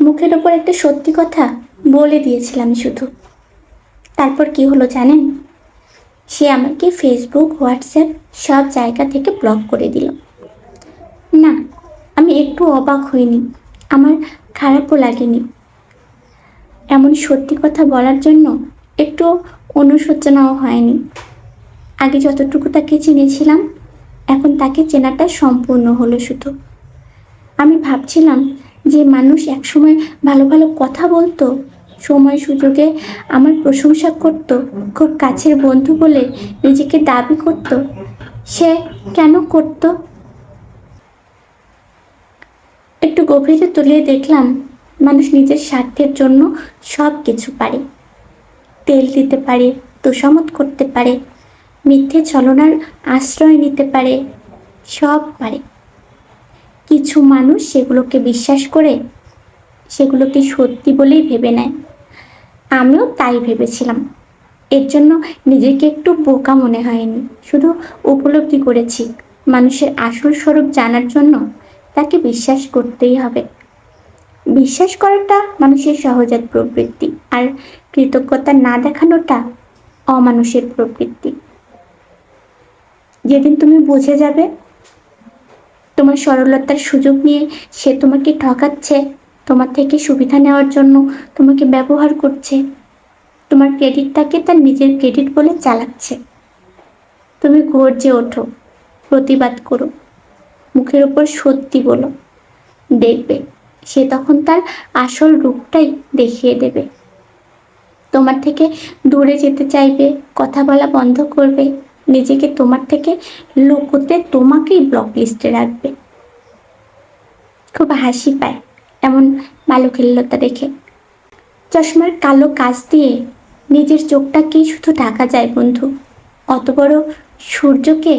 মুখের ওপর একটা সত্যি কথা বলে দিয়েছিলাম শুধু। তারপর কি হলো জানেন? সে আমাকে ফেসবুক হোয়াটসঅ্যাপ সব জায়গা থেকে ব্লক করে দিল। না, আমি একটু অবাক হইনি। আমার খারাপও লাগেনি। এমন সত্যি কথা বলার জন্য একটু অনুশোচনাও হয়নি। আগে যতটুকু তাকে চিনেছিলাম, এখন তাকে চেনাটা সম্পূর্ণ হলো শুধু। আমি ভাবছিলাম যে মানুষ একসময় ভালো ভালো কথা বলতো, সময় সুযোগে আমার প্রশংসা করত, খুব কাছের বন্ধু বলে নিজেকে দাবি করত, সে কেন করত? একটু গভীরে তুলিয়ে দেখলাম মানুষ নিজের স্বার্থের জন্য সব কিছু পারে। তেল দিতে পারে তোষামত করতে পারে, মিথ্যে ছলনার আশ্রয় নিতে পারে, সব পারে। কিছু মানুষ সেগুলোকে বিশ্বাস করে, সেগুলোকে সত্যি বলেই ভেবে নেয়। আমিও তাই ভেবেছিলাম। এর জন্য নিজেকে একটু বোকা মনে হয়নি। শুধু উপলব্ধি করেছি, মানুষের আসল স্বরূপ জানার জন্য তাকে বিশ্বাস করতেই হবে। বিশ্বাস করাটা মানুষের সহজাত প্রবৃত্তি আর কৃতজ্ঞতা না দেখানোটা অমানুষের প্রবৃত্তি। যেদিন তুমি বুঝে যাবে তোমার সরলতার সুযোগ নিয়ে সে তোমাকে ঠকাচ্ছে, তোমার থেকে সুবিধা নেওয়ার জন্য তোমাকে ব্যবহার করছে। তোমার ক্রেডিটটাকে তার নিজের ক্রেডিট বলে চালাচ্ছে। তুমি গর্জে ওঠো, প্রতিবাদ করো, মুখের ওপর সত্যি বলো। দেখবে, সে তখন তার আসল রূপটাই দেখিয়ে দেবে। তোমার থেকে দূরে যেতে চাইবে, কথা বলা বন্ধ করবে। নিজেকে তোমার থেকে লুকোতে তোমাকেই ব্লক লিস্টে রাখবে। খুব হাসি পায় এমন মালুখিল্যতা দেখে। চশমার কালো কাজ দিয়ে নিজের চোখটাকেই শুধু ঢাকা যায় বন্ধু, অত বড় সূর্যকে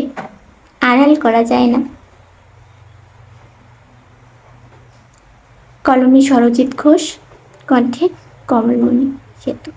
আড়াল করা যায় না। কলমী সরজিৎ ঘোষ, কণ্ঠে কমলমণি সেতু।